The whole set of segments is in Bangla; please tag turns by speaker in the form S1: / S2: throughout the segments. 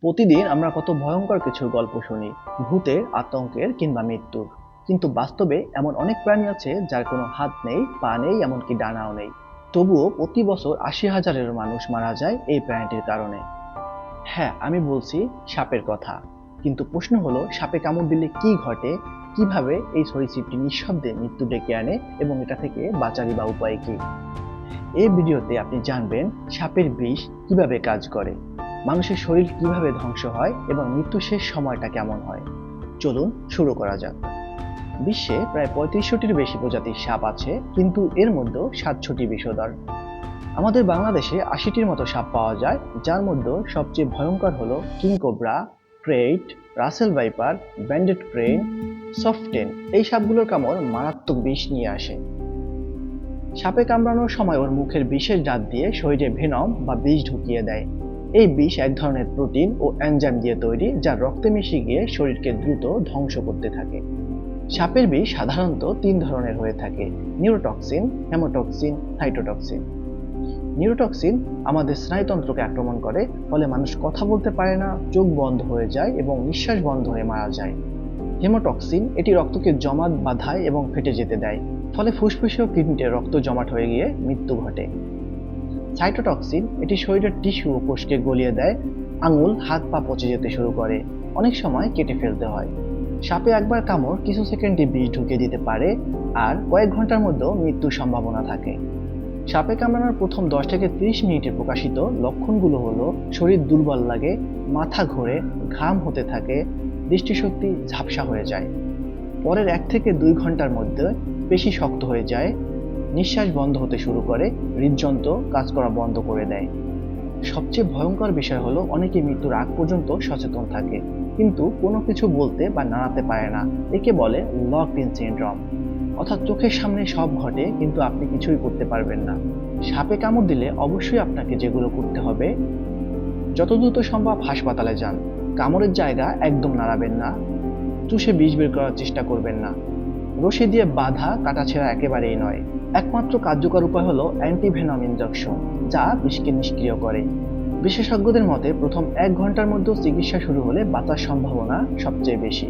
S1: প্রতিদিন আমরা কত ভয়ঙ্কর কিছু গল্প শুনি, ভূতের আতঙ্কের কিংবা মৃত্যুর। কিন্তু বাস্তবে এমন অনেক প্রাণী আছে যার কোনো হাত নেই, পা নেই, এমনকি ডানাও নেই। তবুও প্রতি বছর আশি হাজারেরও মানুষ মারা যায় এই প্রাণীটির কারণে। হ্যাঁ আমি বলছি সাপের কথা। কিন্তু প্রশ্ন হলো, সাপে কামড় দিলে কি ঘটে? কীভাবে এই সরীসৃপটি নিঃশব্দে মৃত্যু ডেকে আনে এবং এটা থেকে বাঁচারই বা উপায় কি? এই ভিডিওতে আপনি জানবেন সাপের বিষ কীভাবে কাজ করে। মানুষের শরীর কীভাবে ধ্বংস হয় এবং মৃত্যু শেষ সময়টা কেমন হয়? চলুন শুরু করা যাক। বিশ্বে প্রায় পঁয়ত্রিশশোটির বেশি প্রজাতির সাপ আছে, কিন্তু এর মধ্যেও সাতশোটি বিষধর। আমাদের বাংলাদেশে আশিটির মতো সাপ পাওয়া যায়, যার মধ্যে সবচেয়ে ভয়ঙ্কর হলো king cobra krait, Russell viper, banded krait soften এই সাপগুলোর কামড় মারাত্মক বিষ নিয়ে আসে। সাপে কামড়ানোর সময় ওর মুখের বিষের দাঁত দিয়ে শরীরে ভেনম বা বিষ ঢুকিয়ে দেয়। এই বিষ এক ধরনের প্রোটিন ও এনজাইম দিয়ে তৈরি যা রক্তে মিশে গিয়ে শরীরকে দ্রুত ধ্বংস করতে থাকে। সাপের বিষ সাধারণত তিন ধরনের হয়ে থাকে, নিউরোটক্সিন, হেমোটক্সিন, সাইটোটক্সিন। নিউরোটক্সিন আমাদের স্নায়ুতন্ত্রকে আক্রমণ করে, ফলে মানুষ কথা বলতে পারে না, চোখ বন্ধ হয়ে যায় এবং নিঃশ্বাস বন্ধ হয়ে মারা যায়। হেমোটক্সিন এটি রক্তকে জমাট, বাঁধায় এবং ফেটে যেতে দেয়, ফলে ফুসফুসে ও কিডনিতে রক্ত জমাট হয়ে গিয়ে মৃত্যু ঘটে। সাইটোটক্সিন এটি শরীরের টিস্যু ও কোষকে গলিয়ে দেয়, আঙুল, হাত, পা পচে যেতে শুরু করে। অনেক সময় কেটে ফেলতে হয়। সাপে একবার কামড় কিছু সেকেন্ডে বিষ ঢুকিয়ে দিতে পারে আর কয়েক ঘণ্টার মধ্যেও মৃত্যুর সম্ভাবনা থাকে। সাপে কামড়ানোর প্রথম দশ থেকে ত্রিশ মিনিটে প্রকাশিত লক্ষণগুলো হলো শরীর দুর্বল লাগে, মাথা ঘোরে, ঘাম হতে থাকে, দৃষ্টিশক্তি ঝাপসা হয়ে যায়। পরের এক থেকে দুই ঘণ্টার মধ্যে পেশি শক্ত হয়ে যায় নিঃশ্বাস বন্ধ হতে শুরু করে, হৃদযন্ত্র কাজ করা বন্ধ করে দেয়। সবচেয়ে ভয়ঙ্কর বিষয় হলো অনেকে মৃত্যুর আগ পর্যন্ত সচেতন থাকে, কিন্তু কোনো কিছু বলতে বা নাড়াতে পারে না। একে বলে লকড ইন সিনড্রোম। অর্থাৎ চোখের সামনে সব ঘটে, কিন্তু আপনি কিছুই করতে পারবেন না। সাপে কামড় দিলে অবশ্যই আপনাকে যেগুলো করতে হবে, যত দ্রুত সম্ভব হাসপাতালে যান। কামড়ের জায়গা একদম নাড়াবেন না, চুষে বিষ বের করার চেষ্টা করবেন না। রশি দিয়ে বাঁধা কাটাছেঁড়া একেবারেই নয়। একমাত্র কার্যকর উপায় হলো অ্যান্টিভেনম ইনজেকশন, যা বিষকে নিষ্ক্রিয় করে। বিশেষজ্ঞদের মতে প্রথম এক ঘণ্টার মধ্যে চিকিৎসা শুরু হলে বাঁচার সম্ভাবনা সবচেয়ে বেশি।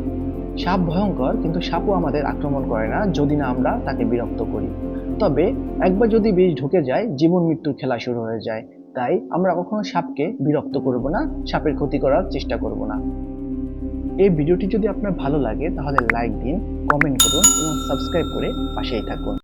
S1: সাপ ভয়ঙ্কর, কিন্তু সাপও আমাদের আক্রমণ করে না যদি না আমরা তাকে বিরক্ত করি। তবে একবার যদি বিষ ঢুকে যায়, জীবন মৃত্যুর খেলা শুরু হয়ে যায়। তাই আমরা কখনো সাপকে বিরক্ত করব না, সাপের ক্ষতি করার চেষ্টা করব না। এই ভিডিওটি যদি আপনার ভালো লাগে, তাহলে লাইক দিন, কমেন্ট করুন এবং সাবস্ক্রাইব করে পাশেই থাকুন।